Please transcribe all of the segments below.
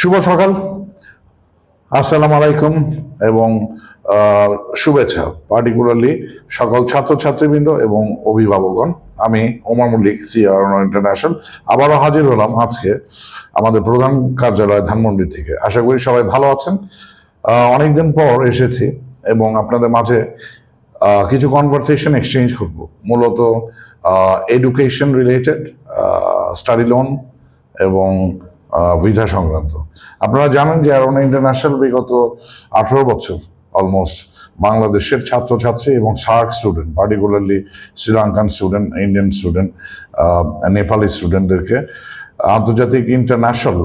শুভ সকাল। আসসালাম আলাইকুম এবং শুভেচ্ছা পার্টিকুলারলি সকল ছাত্রছাত্রীবৃন্দ এবং অভিভাবকগণ। আমি ওমর মল্লিক সিআর ইন্টারন্যাশনাল আবারও হাজির হলাম আজকে আমাদের প্রধান কার্যালয় ধানমন্ডি থেকে। আশা করি সবাই ভালো আছেন। অনেকদিন পর এসেছি এবং আপনাদের মাঝে কিছু কনভারসেশন এক্সচেঞ্জ করব। মূলত এডুকেশন রিলেটেড স্টাডি লোন এবং ভিসা সংক্রান্ত। আপনারা জানেন যে অ্যারোনা ইন্টারন্যাশনাল বিগত আঠারো বছর অলমোস্ট বাংলাদেশের ছাত্রছাত্রী এবং SAARC student particularly Sri Lankan student Indian student Nepali student আন্তর্জাতিক ইন্টারন্যাশনাল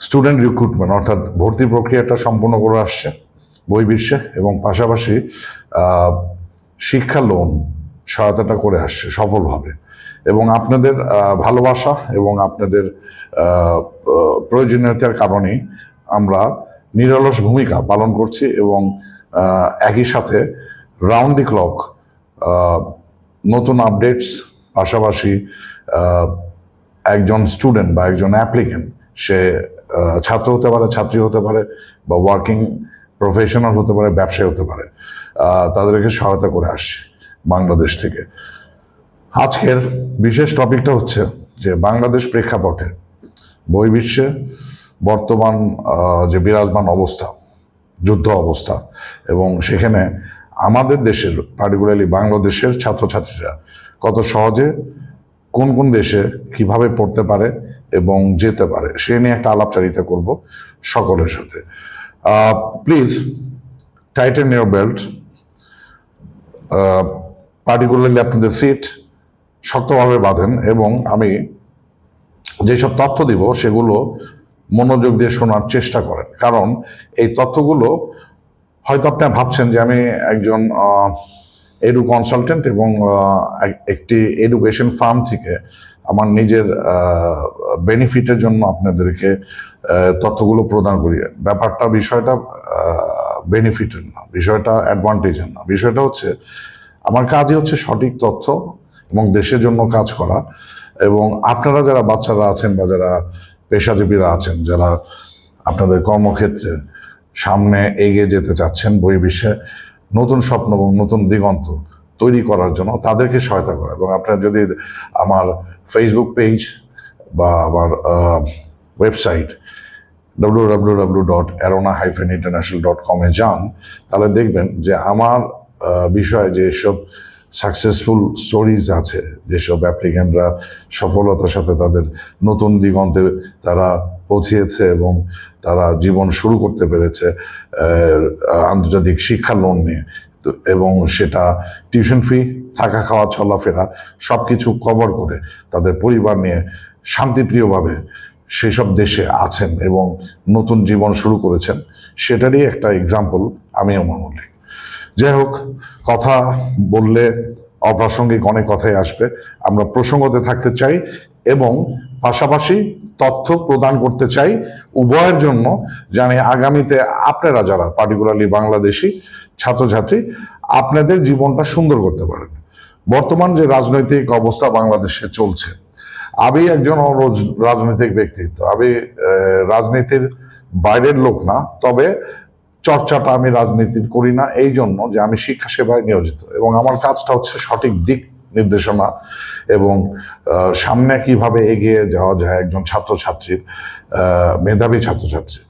স্টুডেন্ট রিক্রুটমেন্ট অর্থাৎ ভর্তি প্রক্রিয়াটা সম্পূর্ণ করে আসছে বহির্বিশ্বে এবং পাশাপাশি শিক্ষা লোন সহায়তাটা করে আসছে সফলভাবে। এবং আপনাদের ভালোবাসা এবং আপনাদের প্রয়োজনীয়তার কারণেই আমরা নিরলস ভূমিকা পালন করছি এবং একই সাথে রাউন্ড দি ক্লক নতুন আপডেটস পাশাপাশি একজন স্টুডেন্ট বা একজন অ্যাপ্লিকেন্ট সে ছাত্র হতে পারে, ছাত্রী হতে পারে বা ওয়ার্কিং প্রফেশনাল হতে পারে, ব্যবসায়ী হতে পারে তাদেরকে সহায়তা করে আসছে বাংলাদেশ থেকে। আজকের বিশেষ টপিকটা হচ্ছে যে বাংলাদেশ প্রেক্ষাপটে বহির্বিশ্বে বর্তমান যে বিরাজমান অবস্থা, যুদ্ধ অবস্থা এবং সেখানে আমাদের দেশের পার্টিকুলারলি বাংলাদেশের ছাত্রছাত্রীরা কত সহজে কোন কোন দেশে কীভাবে পড়তে পারে এবং যেতে পারে, সে নিয়ে একটা আলাপচারিতা করব সকলের সাথে। Please tighten your belt particularly আপনাদের সিট শক্তভাবে বাঁধেন এবং আমি যেসব তথ্য দিব, সেগুলো মনোযোগ দিয়ে শোনার চেষ্টা করেন। কারণ এই তথ্যগুলো হয়তো আপনি ভাবছেন যে আমি একজন এডু কনসালটেন্ট এবং একটি এডুকেশন ফার্ম থেকে আমার নিজের বেনিফিটের জন্য আপনাদেরকে তথ্যগুলো প্রদান করি। ব্যাপারটা, বিষয়টা বেনিফিটের না, বিষয়টা অ্যাডভান্টেজের না। বিষয়টা হচ্ছে, আমার কাজই হচ্ছে সঠিক তথ্য এবং দেশের জন্য কাজ করা। এবং আপনারা যারা বাচ্চারা আছেন বা যারা পেশাজীবীরা আছেন, যারা আপনাদের কর্মক্ষেত্রে সামনে এগিয়ে যেতে চাচ্ছেন বই বিশ্বে নতুন স্বপ্ন এবং নতুন দিগন্ত তৈরি করার জন্য তাদেরকে সহায়তা করা। এবং আপনারা যদি আমার ফেসবুক পেজ বা আমার website W W W dot hyphen international dot কমে যান, তাহলে দেখবেন যে আমার বিষয়ে যেসব সাকসেসফুল স্টোরিজ আছে, যেসব অ্যাপ্লিক্যান্টরা সফলতার সাথে তাদের নতুন দিগন্তে তারা পৌঁছিয়েছে এবং তারা জীবন শুরু করতে পেরেছে আন্তর্জাতিক শিক্ষা লোন নিয়ে। তো এবং সেটা টিউশন ফি থাকা খাওয়া, চলাফেরা সব কিছু কভার করে তাদের পরিবার নিয়ে শান্তিপ্রিয়ভাবে সেসব দেশে আছেন এবং নতুন জীবন শুরু করেছেন। সেটারই একটা এক্সাম্পল আমি আমার মল্লিক যাই হোক, কথা বললে অপ্রাসঙ্গিক অনেক কথাই আসবে। আমরা প্রসঙ্গতে থাকতে চাই এবং পাশাপাশি তথ্য প্রদান করতে চাই উভয়ের জন্য। জানি আগামীতে আপনারা যারা পার্টিকুলারলি বাংলাদেশি ছাত্রছাত্রী, আপনাদের জীবনটা সুন্দর করতে পারেন। বর্তমান যে রাজনৈতিক অবস্থা বাংলাদেশে চলছে, আমি একজন রাজনৈতিক ব্যক্তিত্ব। আমি রাজনীতির বাইরের লোক না, তবে চর্চাটা আমি রাজনীতির করি না, এই জন্য যে আমি শিক্ষা সেবায় নিয়োজিত। এবং আমার কাজটা হচ্ছে সঠিক দিক নির্দেশনা এবং সামনে কীভাবে এগিয়ে যাওয়া যায় একজন ছাত্রছাত্রীর মেধাবী ছাত্রছাত্রী,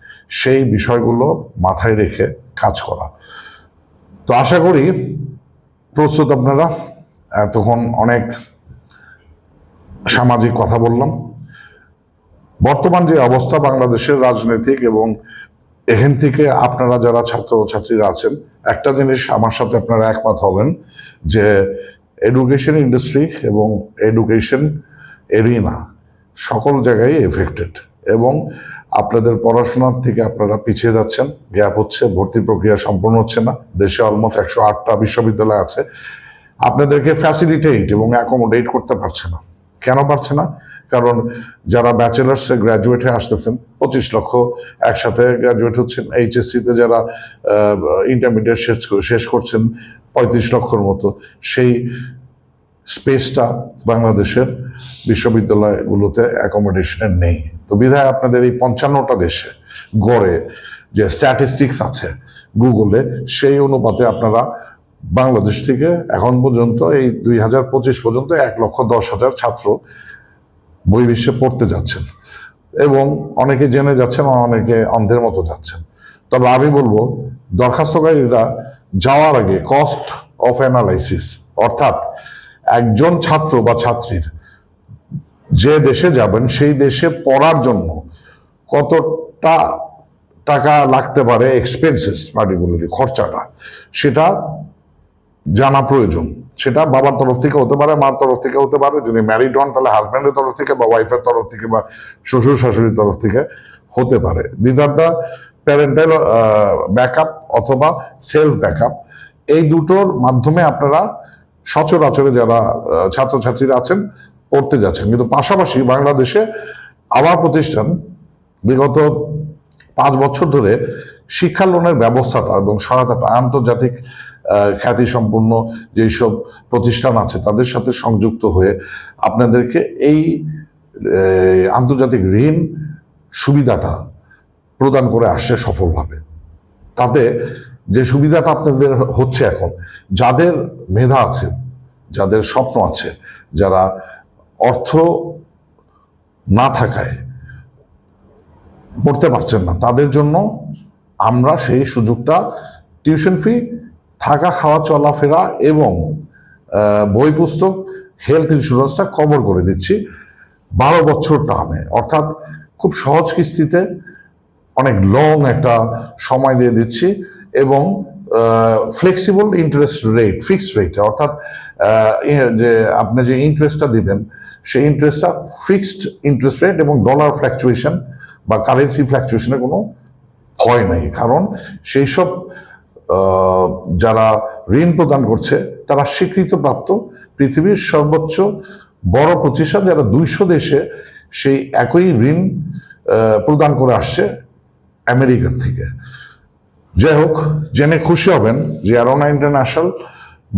সেই বিষয়গুলো মাথায় রেখে কাজ করা। তো আশা করি প্রস্তুত আপনারা। এতক্ষণ অনেক সামাজিক কথা বললাম। বর্তমান যে অবস্থা বাংলাদেশের রাজনৈতিক এবং এখান থেকে আপনারা যারা ছাত্র ছাত্রীরা আছেন, একটা জিনিস আমার সাথে আপনারা একমত হবেন যে এডুকেশন ইন্ডাস্ট্রি এবং এডুকেশন এরিনা সকল জায়গায় এফেক্টেড এবং আপনাদের পড়াশোনার থেকে আপনারা পিছিয়ে যাচ্ছেন গ্যাপ হচ্ছে, ভর্তি প্রক্রিয়া সম্পূর্ণ হচ্ছে না, দেশে অলমোস্ট একশো আটটা বিশ্ববিদ্যালয় আছে। আপনাদেরকে ফ্যাসিলিটেট এবং অ্যাকোমোডেট করতে পারছে না। কেন পারছে না? কারণ যারা ব্যাচেলার্সে গ্র্যাজুয়েট আসতেছেন, পঁচিশ লক্ষ একসাথে গ্র্যাজুয়েট হচ্ছেন। এইচএসসিতে যারা ইন্টারমিডিয়েট শেষ শেষ করছেন, পঁয়ত্রিশ লক্ষর মতো। সেই স্পেসটা বাংলাদেশের বিশ্ববিদ্যালয়গুলোতে অ্যাকোমোডেশনের নেই। তো বিধায় আপনাদের এই পঞ্চান্নটা দেশে গড়ে যে স্ট্যাটিস্টিক্স আছে গুগলে সেই অনুপাতে আপনারা বাংলাদেশ থেকে এখন পর্যন্ত এই দুই হাজার পঁচিশ পর্যন্ত এক লক্ষ দশ হাজার ছাত্র বহির্বিশ্বে পড়তে যাচ্ছেন। এবং অনেকে জেনে যাচ্ছেন অনেকে অন্ধের মতো যাচ্ছেন। তবে আমি বলব, দরখাস্তকারীরা যাওয়ার আগে কস্ট অফ অ্যানালাইসিস অর্থাৎ একজন ছাত্র বা ছাত্রীর যে দেশে যাবেন, সেই দেশে পড়ার জন্য কতটা টাকা লাগতে পারে এক্সপেন্সেস পার্টিকুলারলি খরচাটা, সেটা জানা প্রয়োজন। সেটা বাবার তরফ থেকে হতে পারে, মার তরফ থেকে হতে পারে, যদি ম্যারিড হন তাহলে হাজব্যান্ডের তরফ থেকে বা ওয়াইফের তরফ থেকে বা শ্বশুর শাশুড়ির তরফ থেকে হতে পারে। This are the parental backup অথবা সেলফ ব্যাকআপ এই দুটোর মাধ্যমে আপনারা সচরাচরে যারা ছাত্রছাত্রীরা আছেন, পড়তে যাচ্ছেন। কিন্তু পাশাপাশি বাংলাদেশে আমার প্রতিষ্ঠান বিগত পাঁচ বছর ধরে শিক্ষা লোনের ব্যবস্থাটা এবং সহায়তাটা আন্তর্জাতিক খ্যাতিসম্পন্ন যেসব প্রতিষ্ঠান আছে, তাদের সাথে সংযুক্ত হয়ে আপনাদেরকে এই আন্তর্জাতিক ঋণ সুবিধাটা প্রদান করে আসছে সফলভাবে। তাতে যে সুবিধাটা আপনাদের হচ্ছে এখন, যাদের মেধা আছে, যাদের স্বপ্ন আছে, যারা অর্থ না থাকায় পড়তে পারছেন না, তাদের জন্য আমরা সেই সুযোগটা টিউশন ফি থাকা, খাওয়া, চলাফেরা এবং বই পুস্তক হেলথ ইন্স্যুরেন্সটা কভার করে দিচ্ছি বারো বছর টার্মে অর্থাৎ খুব সহজ কিস্তিতে অনেক লং একটা সময় দিয়ে দিচ্ছি এবং flexible interest rate fixed rate অর্থাৎ যে আপনি যে ইন্টারেস্টটা দিবেন, সেই ইন্টারেস্টটা ফিক্সড ইন্টারেস্ট রেট এবং ডলার ফ্ল্যাকচুয়েশন বা কারেন্সি ফ্ল্যাকচুয়েশনের কোনো ভয় নেই। কারণ সেই সব যারা ঋণ প্রদান করছে, তারা স্বীকৃতপ্রাপ্ত পৃথিবীর সর্বোচ্চ বড় প্রতিষ্ঠান যারা দুইশো দেশে সেই একই ঋণ প্রদান করে আসছে আমেরিকার থেকে। যাই হোক, জেনে খুশি হবেন যে অ্যারোনা ইন্টারন্যাশনাল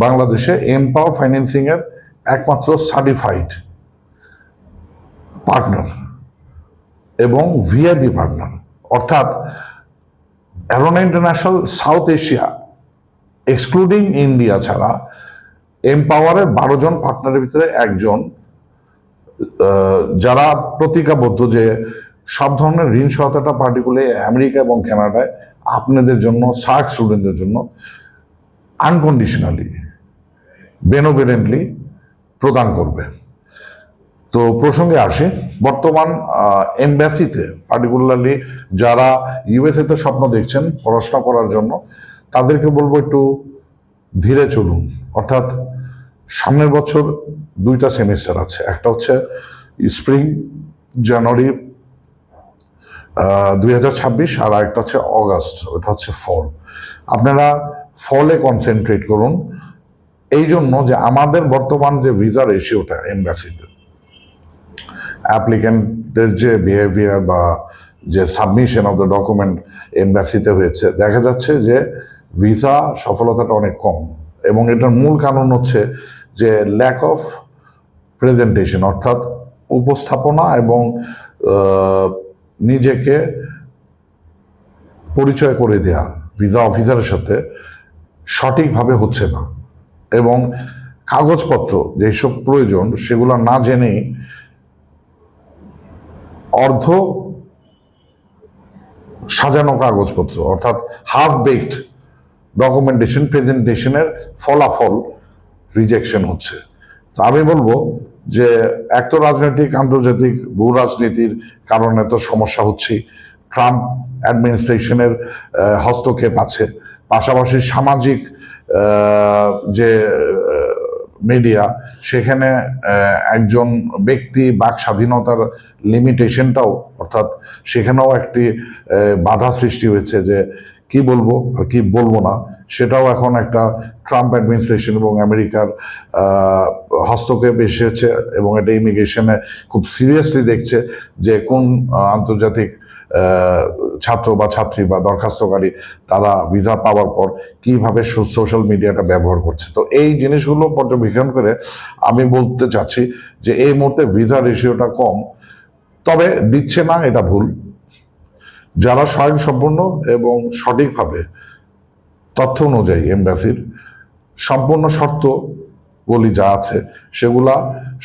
বাংলাদেশে এমপাওয়ার ফাইন্যান্সিং এর একমাত্র সার্টিফাইড পার্টনার এবং ভিআইপি পার্টনার। অর্থাৎ Arona international South Asia excluding India ছাড়া এমপাওয়ারের বারো জন পার্টনারের ভিতরে একজন যারা প্রতিজ্ঞাবদ্ধ যে সব ধরনের ঋণ সহায়তাটা পার্টিকুলার আমেরিকা এবং কানাডায় আপনাদের জন্য সার্ক স্টুডেন্টদের জন্য আনকন্ডিশনালি বেনোভেরেন্টলি প্রদান করবে। তো প্রসঙ্গে আসি। বর্তমান এমব্যাসিতে পার্টিকুলারলি যারা ইউএসএতে স্বপ্ন দেখছেন পড়াশোনা করার জন্য, তাদেরকে বলব একটু ধীরে চলুন। অর্থাৎ সামনের বছর দুইটা সেমিস্টার আছে। একটা হচ্ছে স্প্রিং জানুয়ারি দুই হাজার ছাব্বিশ আর একটা হচ্ছে অগাস্ট ওটা হচ্ছে ফল আপনারা ফলে কনসেন্ট্রেট করুন। এই জন্য যে আমাদের বর্তমান যে ভিসা রেশিওটা এমব্যাসিতে অ্যাপ্লিক্যান্টদের যে বিহেভিয়ার বা যে সাবমিশন অফ দ্য ডকুমেন্ট এমব্যাসিতে হয়েছে, দেখা যাচ্ছে যে ভিসা সফলতাটা অনেক কম এবং এটার মূল কারণ হচ্ছে যে ল্যাক অফ প্রেজেন্টেশন অর্থাৎ উপস্থাপনা এবং নিজেকে পরিচয় করে দেয়া ভিসা অফিসারের সাথে সঠিকভাবে হচ্ছে না এবং কাগজপত্র যেসব প্রয়োজন সেগুলো না জেনেই অর্ধ সাজানো কাগজপত্র, অর্থাৎ হাফ বেকড ডকুমেন্টেশন প্রেজেন্টেশনের ফলাফল রিজেকশন হচ্ছে। তো আমি বলব যে এক তো রাজনৈতিক, আন্তর্জাতিক ভূ রাজনীতির কারণে তো সমস্যা হচ্ছেই। ট্রাম্প অ্যাডমিনিস্ট্রেশনের হস্তক্ষেপ আছে। পাশাপাশি সামাজিক যে মিডিয়া সেখানে একজন ব্যক্তি বাক স্বাধীনতার লিমিটেশনটাও অর্থাৎ সেখানেও একটি বাধা সৃষ্টি হয়েছে যে কি বলব আর কি বলব না, সেটাও এখন একটা ট্রাম্প অ্যাডমিনিস্ট্রেশন এবং আমেরিকার হস্তক্ষেপ এসেছে এবং এটা ইমিগ্রেশনে খুব সিরিয়াসলি দেখছে যে কোন আন্তর্জাতিক ছাত্র বা ছাত্রী বা দরখাস্তকারী, তারা ভিসা পাওয়ার পর কীভাবে সোশ্যাল মিডিয়াটা ব্যবহার করছে। তো এই জিনিসগুলো পর্যবেক্ষণ করে আমি বলতে চাচ্ছি যে এই মুহূর্তে ভিসা রেশিওটা কম, তবে দিচ্ছে না, এটা ভুল। যারা স্বয়ংসম্পূর্ণ এবং সঠিকভাবে তথ্য অনুযায়ী এমবাসির সম্পূর্ণ শর্ত বলি যা আছে, সেগুলা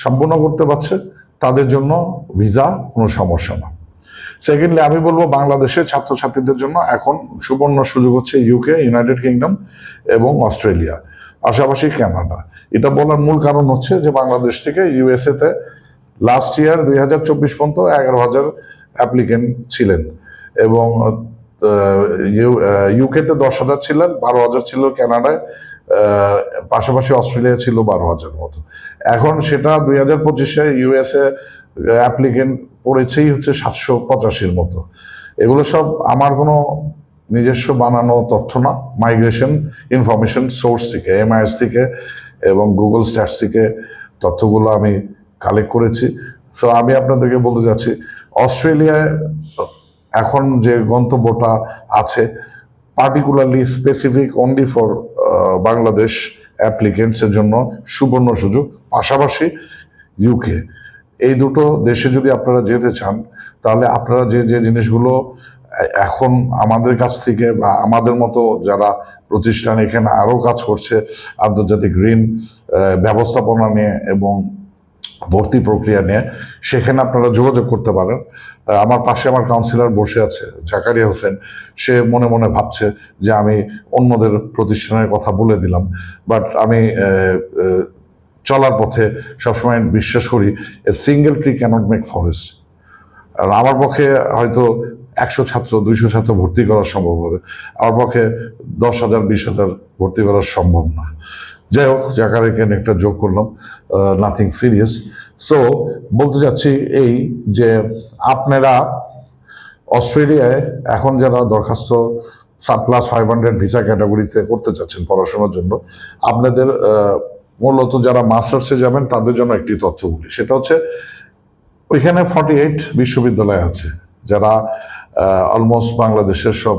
সম্পূর্ণ করতে পারছে, তাদের জন্য ভিসা কোনো সমস্যা না। সেকেন্ডলি আমি বলব বাংলাদেশের ছাত্রছাত্রীদের জন্য এখন সুবর্ণ সুযোগ হচ্ছে ইউকে ইউনাইটেড কিংডম এবং অস্ট্রেলিয়া পাশাপাশি কানাডা এটা বলার মূল কারণ হচ্ছে যে বাংলাদেশ থেকে ইউএসএ তে লাস্ট ইয়ার দুই হাজার চব্বিশ পর্যন্ত এগারো হাজার অ্যাপ্লিকেন্ট ছিলেন এবং ইউকেতে দশ হাজার ছিলেন বারো হাজার ছিল কানাডায় আহ, পাশাপাশি অস্ট্রেলিয়া ছিল বারো হাজার মতো। এখন সেটা দুই হাজার পঁচিশে ইউএসএ অ্যাপ্লিকেন্ট পড়েছেই হচ্ছে সাতশো পঁচাশির মতো। এগুলো সব আমার কোনো নিজস্ব বানানো তথ্য না মাইগ্রেশন ইনফরমেশন সোর্স থেকে এমআইএস থেকে এবং গুগল স্ট্যাটস থেকে তথ্যগুলো আমি কালেক্ট করেছি। সো আমি আপনাদেরকে বলতে যাচ্ছি অস্ট্রেলিয়ায় এখন যে গন্তব্যটা আছে particularly specific only for Bangladesh অ্যাপ্লিকেন্টসের জন্য সুবর্ণ সুযোগ, পাশাপাশি ইউকে এই দুটো দেশে যদি আপনারা যেতে চান, তাহলে আপনারা যে যে জিনিসগুলো এখন আমাদের কাছ থেকে বা আমাদের মতো যারা প্রতিষ্ঠান এখানে আরও কাজ করছে, আন্তর্জাতিক ঋণ ব্যবস্থাপনা নিয়ে এবং ভর্তি প্রক্রিয়া নিয়ে, সেখানে আপনারা যোগাযোগ করতে পারেন। আমার পাশে আমার কাউন্সিলর বসে আছে, জাকারিয়া হোসেন। সে মনে মনে ভাবছে যে আমি অন্যদের প্রতিষ্ঠানের কথা বলে দিলাম। বাট আমি চলার পথে সবসময় বিশ্বাস করি single tree cannot make forest আর আমার পক্ষে হয়তো একশো ছাত্র, দুইশো ছাত্র ভর্তি করা সম্ভব হবে। আমার পক্ষে দশ হাজার, বিশ হাজার ভর্তি করা সম্ভব না। যাই হোক জাকার এখানে একটা যোগ করলাম নাথিং সিরিয়াস সো বলতে চাচ্ছি এই যে আপনারা অস্ট্রেলিয়ায় এখন যারা দরখাস্ত sub plus five hundred visa ক্যাটাগরিতে করতে চাচ্ছেন পড়াশোনার জন্য, আপনাদের মূলত যারা মাস্টার্সে যাবেন, তাদের জন্য একটি তথ্য বলি সেটা হচ্ছে, ওইখানে ফর্টি এইট বিশ্ববিদ্যালয় আছে, যারা অলমোস্ট বাংলাদেশের সব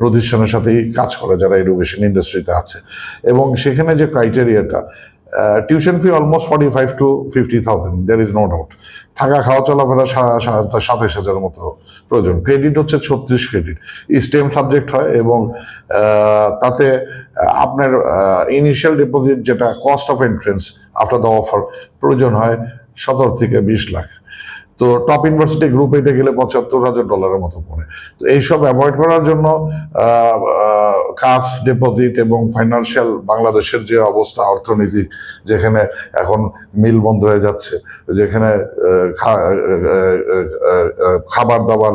প্রতিষ্ঠানের সাথেই কাজ করে, যারা এডুকেশন ইন্ডাস্ট্রিতে আছে। এবং সেখানে যে ক্রাইটেরিয়াটা tuition fee almost forty five to fifty thousand there is no doubt থাকা, খাওয়া, চলাফেরা সা- হাজার মতো প্রয়োজন। ক্রেডিট হচ্ছে ছত্রিশ ক্রেডিট স্টেম সাবজেক্ট হয় এবং তাতে আপনার ইনিশিয়াল ডিপোজিট যেটা cost of entrance after the offer প্রয়োজন হয় সতেরো থেকে বিশ লাখ। তো টপ ইউনিভার্সিটি গ্রুপ এটা গেলে পঁচাত্তর হাজার ডলারের মতো পড়ে। তো এইসব অ্যাভয়েড করার জন্য কাফ ডিপোজিট এবং ফাইন্যান্সিয়াল বাংলাদেশের যে অবস্থা অর্থনৈতিক যেখানে এখন মিল বন্ধ হয়ে যাচ্ছে, যেখানে খাবার দাবার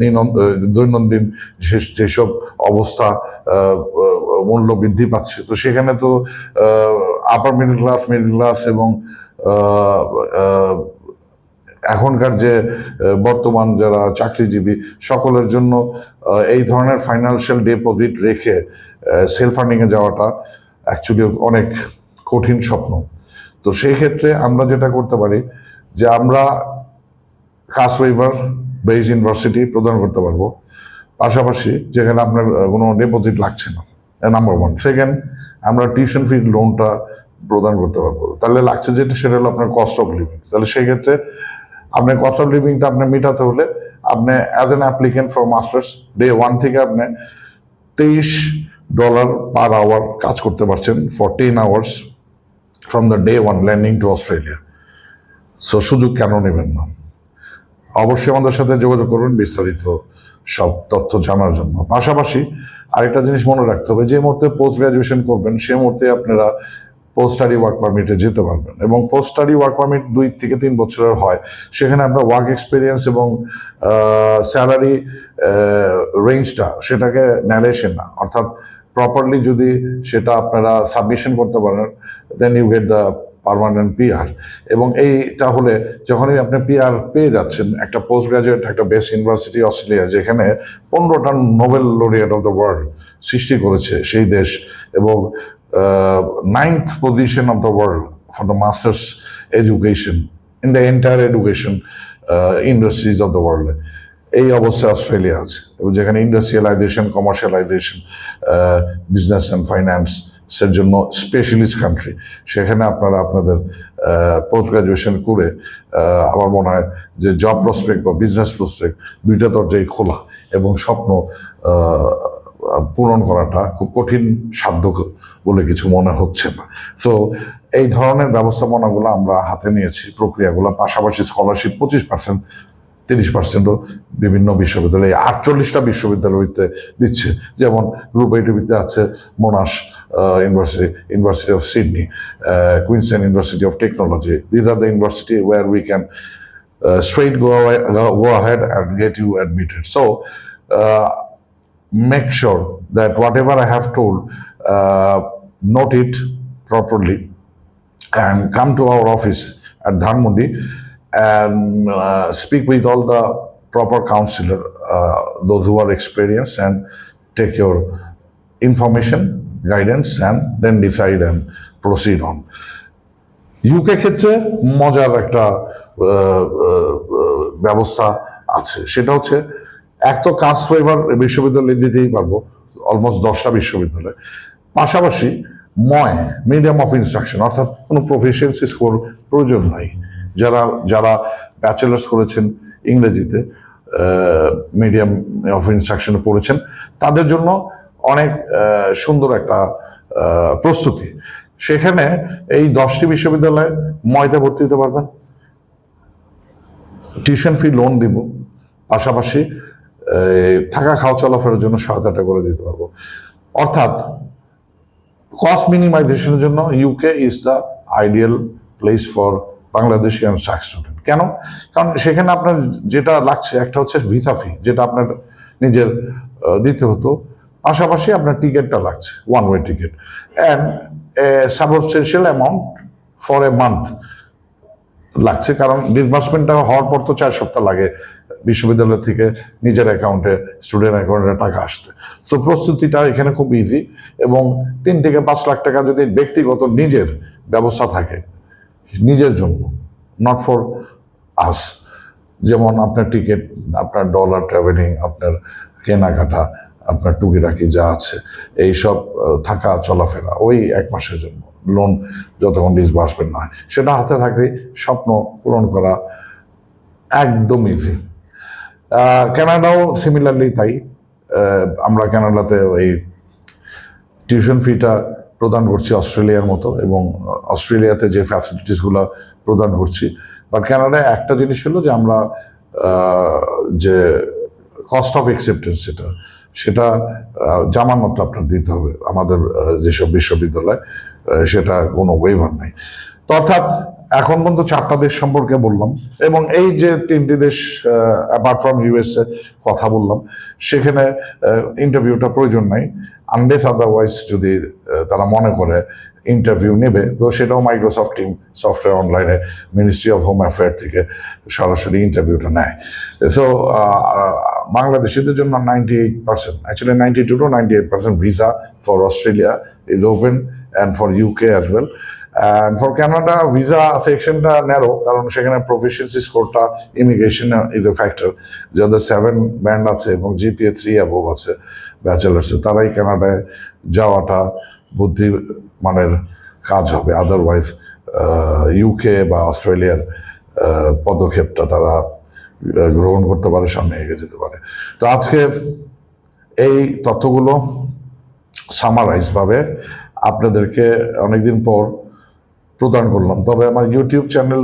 দিন- দৈনন্দিন যেসব অবস্থা মূল্য বৃদ্ধি পাচ্ছে, তো সেখানে তো upper middle class middle class এবং এখনকার যে বর্তমান যারা চাকরিজীবী, সকলের জন্য এই ধরনের ফাইন্যান্সিয়াল ডিপোজিট রেখে সেলফ ফান্ডিংয়ে যাওয়াটা অ্যাকচুয়ালি অনেক কঠিন স্বপ্ন। তো সেই ক্ষেত্রে আমরা যেটা করতে পারি যে, আমরা কাস ওয়েভার বেজ ইউনিভার্সিটি প্রদান করতে পারব। পাশাপাশি যেখানে আপনার কোনো ডিপোজিট লাগছে না। নাম্বার ওয়ান সেকেন্ড আমরা টিউশন ফি লোনটা প্রদান করতে পারব। তাহলে লাগছে যেটা, সেটা হলো আপনার কস্ট অফ লিভিং তাহলে সেই ক্ষেত্রে আপনার কস্ট অফ লিভিংটা আপনার মেটাতে হলে আপনি as an applicant for masters day one থেকে আপনি তেইশ ডলার পার আওয়ার কাজ করতে পারছেন for ten hours from the day one landing to Australia so সুযোগ কেন নেবেন না? অবশ্যই আমাদের সাথে যোগাযোগ করবেন বিস্তারিত সব তথ্য জানার জন্য। পাশাপাশি আরেকটা জিনিস মনে রাখতে হবে, যে মুহূর্তে পোস্ট গ্রাজুয়েশন করবেন, সে মুহূর্তে আপনারা পোস্ট ওয়ার্ক পারমিটে যেতে পারবেন। এবং পোস্ট স্টাডি ওয়ার্ক পারমিট দুই থেকে তিন বছরের হয়। সেখানে আপনার ওয়ার্ক এক্সপিরিয়েন্স এবং স্যালারি রেঞ্জটা সেটাকে ন্যারেশন না। অর্থাৎ প্রপারলি যদি সেটা আপনারা সাবমিশন করতে পারেন then you get the permanent PR এবং এইটা হলে যখনই আপনি পিআর পেয়ে যাচ্ছেন, একটা পোস্ট গ্রাজুয়েট একটা বেস্ট ইউনিভার্সিটি অস্ট্রেলিয়া, যেখানে পনেরোটা Nobel laureate of the world সৃষ্টি করেছে সেই দেশ। এবং ninth position of the world for the masters education in the entire education industries of the world এই অবস্থায় অস্ট্রেলিয়া আছে। এবং যেখানে industrialisation commercialisation business and finance এর জন্য স্পেশালিস্ট কান্ট্রি সেখানে আপনারা আপনাদের পোস্ট গ্রাজুয়েশন করে আমার মনে হয় যে জব প্রসপেক্ট বা বিজনেস প্রসপেক্ট দুইটা দরজাই খোলা। এবং স্বপ্ন পূরণ করাটা খুব কঠিন সাধ্য বলে কিছু মনে হচ্ছে না। তো এই ধরনের ব্যবস্থাপনাগুলো আমরা হাতে নিয়েছি প্রক্রিয়াগুলো পাশাপাশি স্কলারশিপ পঁচিশ পার্সেন্ট তিরিশ পার্সেন্টও বিভিন্ন বিশ্ববিদ্যালয়ে আটচল্লিশটা বিশ্ববিদ্যালয়তে দিচ্ছে। যেমন গ্রুপ এইটিভিতে আছে Monash University University of Sydney Queensland University of Technology these are the university where we can straight go, away, go ahead and get you admitted. So, uh, make sure that whatever I note it properly and come to our office at Dhanmundi and uh, speak with all the proper counselor, uh, those who are experienced, and take your information, guidance, and then decide and proceed on. UK ক্ষেত্রে মজার একটা ব্যবস্থা আছে সেটা হচ্ছে এক তো caste waiver বিশ্ববিদ্যালয়ে দিতেই পারব অলমোস্ট দশটা বিশ্ববিদ্যালয় পাশাপাশি ময় মিডিয়াম অফ ইনস্ট্রাকশন অর্থাৎ কোনো প্রফেশনসি স্কোর প্রয়োজন নাই। যারা যারা ব্যাচেলার্স করেছেন ইংরেজিতে মিডিয়াম অফ ইনস্ট্রাকশনে পড়েছেন, তাদের জন্য অনেক সুন্দর একটা প্রস্তুতি। সেখানে এই দশটি বিশ্ববিদ্যালয়ে ময়দা ভর্তি হতে পারবেন। টিউশন ফি লোন দিব। পাশাপাশি থাকা খাওয়া চলাফেরার জন্য সহায়তাটা করে দিতে পারব। অর্থাৎ কস্ট মিনিমাইজেশনের জন্য UK is the ideal place for Bangladeshian সাক student কেন? কারণ সেখানে আপনার যেটা লাগছে, একটা হচ্ছে ভিসা ফি যেটা আপনার নিজের দিতে হতো। পাশাপাশি আপনার টিকিটটা লাগছে one way ticket and substantial amount for a month লাগছে, কারণ ডিসবার্সমেন্টটা হওয়ার পর তো চার সপ্তাহ লাগে। বিশ্ববিদ্যালয় থেকে নিজের অ্যাকাউন্টে স্টুডেন্ট অ্যাকাউন্টে টাকা আসতে সো প্রস্তুতিটা এখানে খুব ইজি এবং তিন থেকে পাঁচ লাখ টাকা যদি ব্যক্তিগত নিজের ব্যবস্থা থাকে নিজের জন্য নট ফর আস যেমন আপনার টিকিট আপনার ডলার ট্রাভেলিং আপনার কেনাকাটা আপনার টুকিটাকি যা আছে এইসব আহ, থাকা চলাফেরা ওই এক মাসের জন্য লোন যতক্ষণ ডিসবার্সমেন্ট না সেটা হাতে থাকলে স্বপ্ন পূরণ করা একদম ইজি কানাডাও সিমিলারলি তাই। আমরা কানাডাতে ওই টিউশন ফিটা প্রদান করছি অস্ট্রেলিয়ার মতো এবং অস্ট্রেলিয়াতে যে ফ্যাসিলিটিসগুলো প্রদান করছি। বাট ক্যানাডায় একটা জিনিস হলো যে আমরা যে কস্ট অফ অ্যাকসেপ্টেন্স যেটা, সেটা জামানত আপনার দিতে হবে। আমাদের যেসব বিশ্ববিদ্যালয় সেটা কোনো ওয়েভার নাই। তো অর্থাৎ এখন পর্যন্ত চারটা দেশ সম্পর্কে বললাম, এবং এই যে তিনটি দেশ অ্যাপার্ট ফ্রম ইউএসএ কথা বললাম, সেখানে ইন্টারভিউটা প্রয়োজন নাই। আনলেস আদারওয়াইজ যদি তারা মনে করে ইন্টারভিউ নেবে, তো সেটাও মাইক্রোসফট টিম সফটওয়্যার অনলাইনে মিনিস্ট্রি অফ হোম অ্যাফেয়ার থেকে সরাসরি ইন্টারভিউটা নেয়। সো বাংলাদেশিদের জন্য ninety eight percent actually ninety two to ninety eight percent visa for Australia is open and for UK as well and for Canada visa সেকশনটা narrow কারণ সেখানে প্রফেশনসি স্কোরটা ইমিগ্রেশন ইজ এ ফ্যাক্টর যাদের seven band আছে এবং GPA three above আছে ব্যাচেলার্সে তারাই কানাডায় যাওয়াটা বুদ্ধি মানের কাজ হবে। আদারওয়াইজ ইউকে বা অস্ট্রেলিয়ার পদক্ষেপটা তারা গ্রহণ করতে পারে, সামনে এগিয়ে যেতে পারে। তো আজকে এই তথ্যগুলো সামারাইজ ভাবে আপনাদেরকে অনেকদিন পর প্রদান করলাম। তবে আমার ইউটিউব চ্যানেল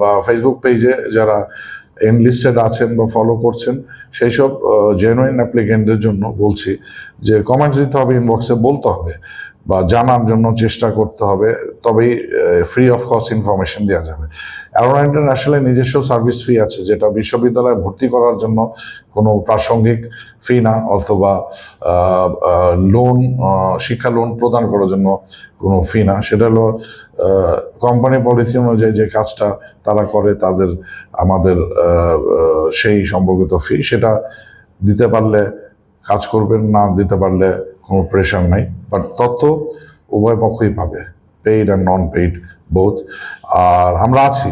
বা ফেসবুক পেজে যারা এনলিস্টেড আছেন বা ফলো করছেন সেই সব জেনুইন অ্যাপ্লিকেন্টদের জন্য বলছি যে কমেন্টস দিতে হবে ইনবক্সে বলতে হবে। বা জানার জন্য চেষ্টা করতে হবে, তবেই ফ্রি অফ কস্ট ইনফরমেশন দেওয়া যাবে। অ্যারোনা ইন্টারন্যাশনালের নিজস্ব সার্ভিস ফি আছে, যেটা বিশ্ববিদ্যালয়ে ভর্তি করার জন্য কোনো প্রাসঙ্গিক ফি না, অথবা লোন শিক্ষা লোন প্রদান করার জন্য কোনো ফি না। সেটা হলো কোম্পানি পলিসি অনুযায়ী যে কাজটা তারা করে, তাদের, আমাদের সেই সম্পর্কিত ফি সেটা দিতে পারলে কাজ করবেন, না দিতে পারলে কোনো প্রেশার নাই বাট তথ্য উভয় পক্ষই পাবে paid and non paid both আর আমরা আছি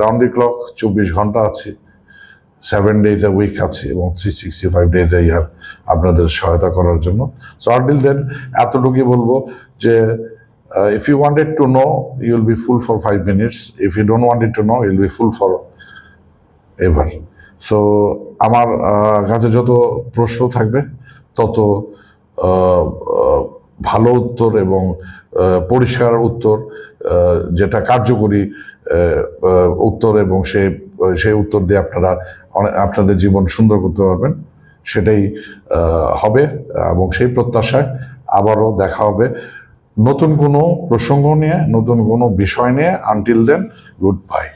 রাউন্ড দি ক্লক চব্বিশ ঘণ্টা আছি সেভেন ডেজ এ উইক আছে এবং three sixty five days a year আপনাদের সহায়তা করার জন্য। সো আনটিল দেন এতটুকুই বলব যে if you wanted to know you will be fool for five minutes if you don't wanted to know you'll be fool forever so আমার কাছে যত প্রশ্ন থাকবে, তত ভালো উত্তর এবং পরিষ্কার উত্তর যেটা কার্যকরী উত্তর এবং সে, সেই উত্তর দিয়ে আপনারা আপনাদের জীবন সুন্দর করতে পারবেন। সেটাই হবে এবং সেই প্রত্যাশায় আবারও দেখা হবে। নতুন কোনো প্রসঙ্গ নিয়ে, নতুন কোনো বিষয় নিয়ে আনটিল দেন গুড বাই